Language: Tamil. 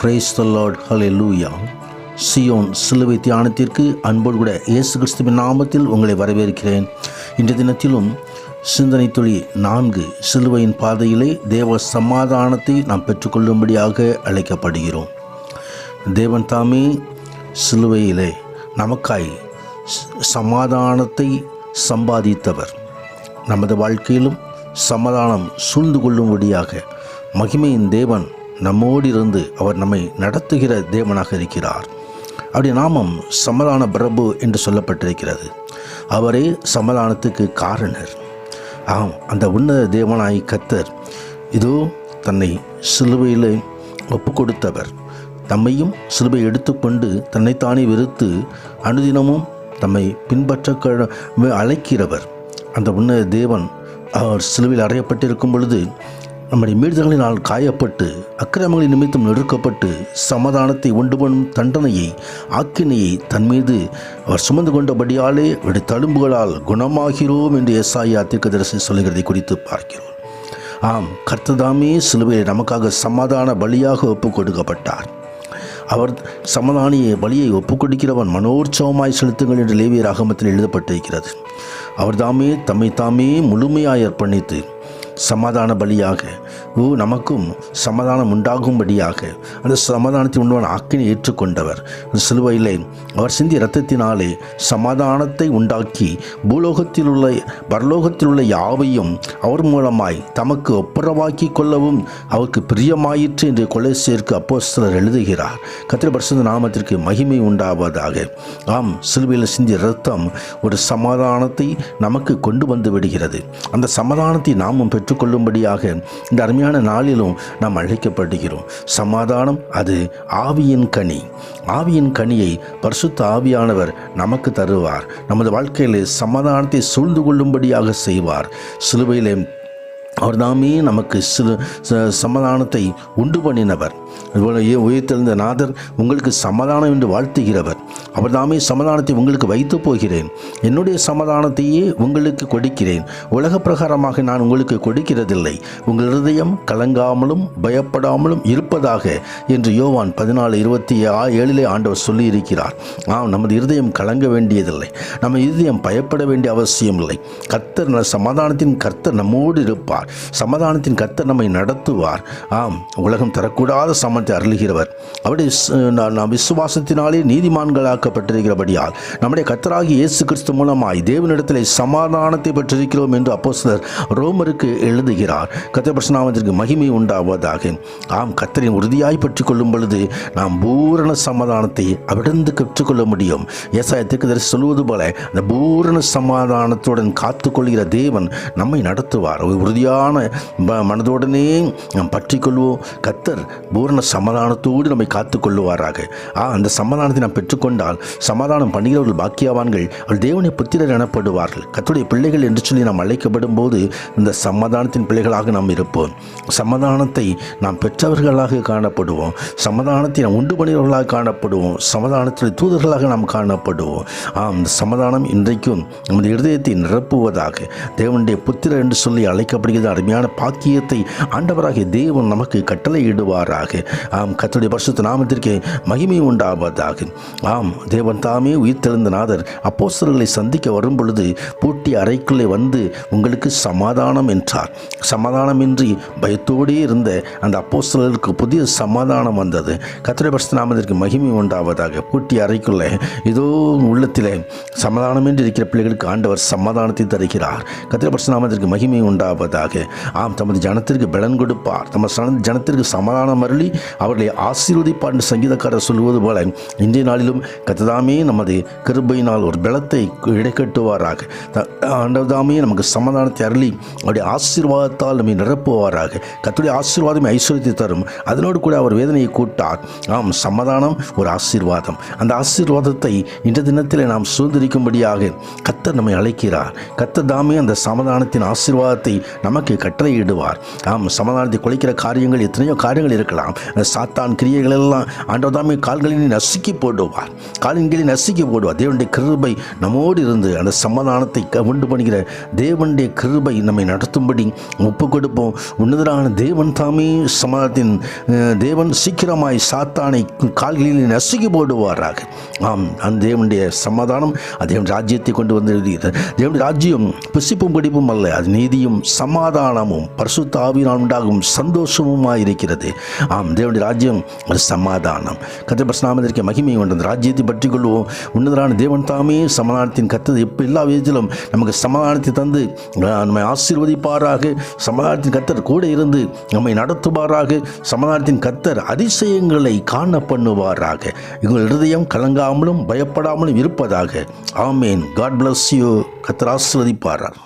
பிரைஸ் த லார்ட் ஹலே லூயா சியோன் சிலுவை தியானத்திற்கு அன்போடு கூட இயேசு கிறிஸ்துவின் நாமத்தில் உங்களை வரவேற்கிறேன். இன்றைய தினத்திலும் சிந்தனை துளி நான்கு சிலுவையின் பாதையிலே தேவ சமாதானத்தை நாம் பெற்றுக்கொள்ளும்படியாக அழைக்கப்படுகிறோம். தேவன் தாமே சிலுவையிலே நமக்காய் சமாதானத்தை சம்பாதித்தவர். நமது வாழ்க்கையிலும் சமாதானம் சூழ்ந்து கொள்ளும்படியாக மகிமையின் தேவன் நம்மோடு இருந்து அவர் நம்மை நடத்துகிற தேவனாக இருக்கிறார். அப்படி நாமம் சமலான பிரபு என்று சொல்லப்பட்டிருக்கிறது. அவரே சமலானத்துக்கு காரணர். ஆம் அந்த உன்னத தேவனாய் கத்தர் இதோ தன்னை சிலுவையில் ஒப்பு கொடுத்தவர் தம்மையும் சிலுவை எடுத்துக்கொண்டு தன்னைத்தானே வெறுத்து அனுதினமும் தம்மை பின்பற்ற க- அழைக்கிறவர். அந்த உன்னத தேவன் அவர் சிலுவையில் அறையப்பட்டிருக்கும் பொழுது நம்முடைய மீறுதல்களினால் காயப்பட்டு அக்கிரமங்களின் நிமித்தம் நெருக்கப்பட்டு சமாதானத்தை உண்டு பண்ணும் தண்டனையை ஆக்கினையை தன் மீது அவர் சுமந்து கொண்டபடியாலே அவருடைய தழும்புகளால் குணமாகிறோம் என்று எஸ்ஐயா தீர்க்கதரிசி சொல்லுகிறதை குறித்து பார்க்கிறோம். ஆம் கர்த்ததாமே சிலுவையை நமக்காக சமாதான பலியாக ஒப்பு கொடுக்கப்பட்டார் அவர் சமதானிய பலியை ஒப்புக்கொடுக்கிறவன் மனோற்சவமாய் செலுத்துங்கள் என்று லேவியர் அகமத்தில் எழுதப்பட்டிருக்கிறது. அவர்தாமே தம்மை தாமே முழுமையாய் அர்ப்பணித்து சமாதான பலியாக ஓ நமக்கும் சமாதானம் உண்டாகும்படியாக அந்த சமாதானத்தை உண்டான ஆக்கினை ஏற்றுக்கொண்டவர். சிலுவையிலே அவர் சிந்திய இரத்தத்தினாலே சமாதானத்தை உண்டாக்கி பூலோகத்தில் உள்ள பரலோகத்தில் உள்ள யாவையும் அவர் மூலமாய் தமக்கு ஒப்புரவாக்கி கொள்ளவும் அவருக்கு பிரியமாயிற்று என்று கொலை சேர்க்கு அப்போஸ்தலர் எழுதுகிறார். கத்திர பரிசுத்த நாமத்திற்கு மகிமை உண்டாவதாக. ஆம் சிலுவையில் சிந்திய இரத்தம் ஒரு சமாதானத்தை நமக்கு கொண்டு வந்து விடுகிறது. அந்த சமாதானத்தை நாமும் பெற்று கொள்ளும்படியாக இந்த அருமையான நாளிலும் நாம் அழைக்கப்படுகிறோம். சமாதானம் அது ஆவியின் கனி. ஆவியின் கனியை பரிசுத்த ஆவியானவர் நமக்கு தருவார். நமது வாழ்க்கையிலே சமாதானத்தை சூழ்ந்து கொள்ளும்படியாக செய்வார். சிலுவையிலே அவர் தாமே நமக்கு சில ச- சமாதானத்தை உண்டு பண்ணினவர். அதுபோல உயிர்த்தெழுந்த நாதர் உங்களுக்கு சமாதானம் என்று வாழ்த்துகிறவர். அவர் தாமே சமாதானத்தை உங்களுக்கு வைத்து போகிறேன். என்னுடைய சமாதானத்தையே உங்களுக்கு கொடுக்கிறேன். உலக பிரகாரமாக நான் உங்களுக்கு கொடுக்கிறதில்லை. உங்கள் இருதயம் கலங்காமலும் பயப்படாமலும் இருப்பதாக என்று யோவான் பதினாலு இருபத்தி ஆ- ஏழிலே ஆண்டவர் சொல்லியிருக்கிறார். ஆம் நமது இருதயம் கலங்க வேண்டியதில்லை. நம்ம இருதயம் பயப்பட வேண்டிய அவசியம் இல்லை கர்த்தர் சமாதானத்தின் கர்த்தர் நம்மோடு இருப்பார். சமாதானத்தின் கர்த்தர் நம்மை நடத்துவார். ஆம் உலகம் தரக்கூடாத சமத்தை அருளுகிறவர். அவருடைய நாம் விசுவாசத்தினாலே நீதிமான்களாக்கப்பட்டிருக்கிறபடியால் நம்முடைய கத்தராகி இயேசு கிறிஸ்து மூலமாய் தேவனிடத்தில் சமாதானத்தை பெற்றிருக்கிறோம் என்று அப்போசர் ரோமருக்கு எழுதுகிறார். கர்த்தர் பிரசனாமத்திற்கு மகிமை உண்டாவதாக. ஆம் கத்தரின் உறுதியாய் பற்றி கொள்ளும் பொழுது நாம் பூரண சமாதானத்தை அவிடந்து கற்றுக்கொள்ள முடியும். ஏசாய சொல்வது போல அந்த பூரண சமாதானத்துடன் காத்துக்கொள்கிற தேவன் நம்மை நடத்துவார். ஒரு உறுதியான ம- மனதோடனே நாம் பற்றிக்கொள்வோம். கத்தர் பூரண சமாதானத்தோடு நம்மை காத்துக்கொள்ளுவாராக. ஆ அந்த சமாதானத்தை நாம் பெற்றுக்கொண்டால் சமாதானம் பண்ணுகிறவர்கள் பாக்கியவான்கள் அவள் தேவனை புத்திரர் எனப்படுவார்கள். கத்துடைய பிள்ளைகள் என்று சொல்லி நாம் அழைக்கப்படும் போது இந்த சமாதானத்தின் பிள்ளைகளாக நாம் இருப்போம். சமாதானத்தை நாம் பெற்றவர்களாக காணப்படுவோம். சமாதானத்தை நாம் உண்டு பண்ணியவர்களாக காணப்படுவோம். சமாதானத்தில் தூதர்களாக நாம் காணப்படுவோம். ஆம் இந்த சமாதானம் இன்றைக்கும் நமது இருதயத்தை நிரப்புவதாக தேவனுடைய புத்திரர் என்று சொல்லி அழைக்கப்படுகிறது அருமையான பாக்கியத்தை ஆண்டவராகிய தேவன் நமக்கு கட்டளையிடுவாராக. ஆம் கத்துடைய பரிசுத்த நாமத்திற்கு மகிமை உண்டாவதாக. ஆம் தேவன் தாமே உயிர்த்தெழுந்த நாதர் அப்போஸ்தர்களை சந்திக்க வரும் பொழுது பூட்டி அறைக்குள்ளே வந்து உங்களுக்கு சமாதானம் என்றார். சமாதானமின்றி பயத்தோடே இருந்த அந்த அப்போஸ்தலருக்கு புதிய சமாதானம் வந்தது. கத்துடைய பரிசுத்த நாமத்திற்கு மகிமை உண்டாவதாக. பூட்டி அறைக்குள்ளே இதோ உள்ளத்தில் சமாதானமின்றி இருக்கிற பிள்ளைகளுக்கு ஆண்டவர் சமாதானத்தை தருகிறார். கர்த்தருடைய பரிசுத்த நாமத்திற்கு மகிமை உண்டாவதாக. ஆம் தமது ஜனத்திற்கு பலன் கொடுப்பார். தமது ஜனத்திற்கு சமாதானம் அருளி அவர்களை ஆசீர்வதிப்பான் சங்கீதக்காரர் சொல்வது போல இன்றைய நாளிலும் கத்ததாமே நமது கிருபையினால் ஒரு பலத்தை இடைக்கட்டுவாராக. த- நமக்கு சமாதானத்தை அருளி அவருடைய ஆசீர்வாதத்தால் நம்மை நிரப்புவாராக. கத்துடைய ஆசீர்வாதம் ஐஸ்வர்யத்தை தரும். அதனோடு கூட அவர் வேதனையை கூட்டார். ஆம் சமாதானம் ஒரு ஆசீர்வாதம். அந்த ஆசீர்வாதத்தை இன்றைய தினத்தில் நாம் சுதந்திரிக்கும்படியாக கத்தர் நம்மை அழைக்கிறார். கத்தர் தாமே அந்த சமாதானத்தின் ஆசீர்வாதத்தை நமக்கு கட்டளையிடுவார். ஆம் சமாதானத்தை குலைக்கிற காரியங்கள் எத்தனையோ காரியங்கள் இருக்கலாம். சாத்தான் கிரியைகள் எல்லாம் ஆண்டவர் தாமே கால்களில் நசுக்கி போடுவார். காலின்களை நசுக்கி போடுவார். தேவனுடைய கிருபை நம்மோடு இருந்து அந்த சமாதானத்தை உண்டு பண்ணுகிற தேவனுடைய கிருபை நம்மை நடத்தும்படி ஒப்பு கொடுப்போம். உன்னதரான தேவன் தாமே சமாதத்தின் தேவன் சீக்கிரமாய் சாத்தானை கால்களில் நசுக்கி போடுவாராக. ஆம் அந்த தேவனுடைய சமாதானம் அது தேவன் ராஜ்யத்தை கொண்டு வந்து தேவனுடைய ராஜ்யம் புசிப்பும் படிப்பும் அல்ல அது நீதியும் சமாதானமும் பரிசுத்த ஆவினால் உண்டாகும் சந்தோஷமுமாய் இருக்கிறது. ஆம் தேவனுடைய ராஜ்யம் அது சமாதானம். கத்திரபஸ்நாமத்திற்கு மகிமை கொண்டு அந்த ராஜ்யத்தை பற்றி கொள்வோம் உன்னதரான தேவன் தாமே சமாதானத்தின் கத்தது எப்போ எல்லா விதத்திலும் நமக்கு சமாதானத்தை தந்து நம்மை ஆசீர்வதிப்பாராக. சமாதானத்தின் கத்தர் கூட இருந்து நம்மை நடத்துவாராக. சமாதானத்தின் கத்தர் அதிசயங்களை காண பண்ணுவாராக எங்கள் இருதயம் கலங்காமலும் பயப்படாமலும் இருப்பதாக. ஆமேன். காட் பிளஸ் யூ கத்தர் ஆசீர்வதிப்பாரார்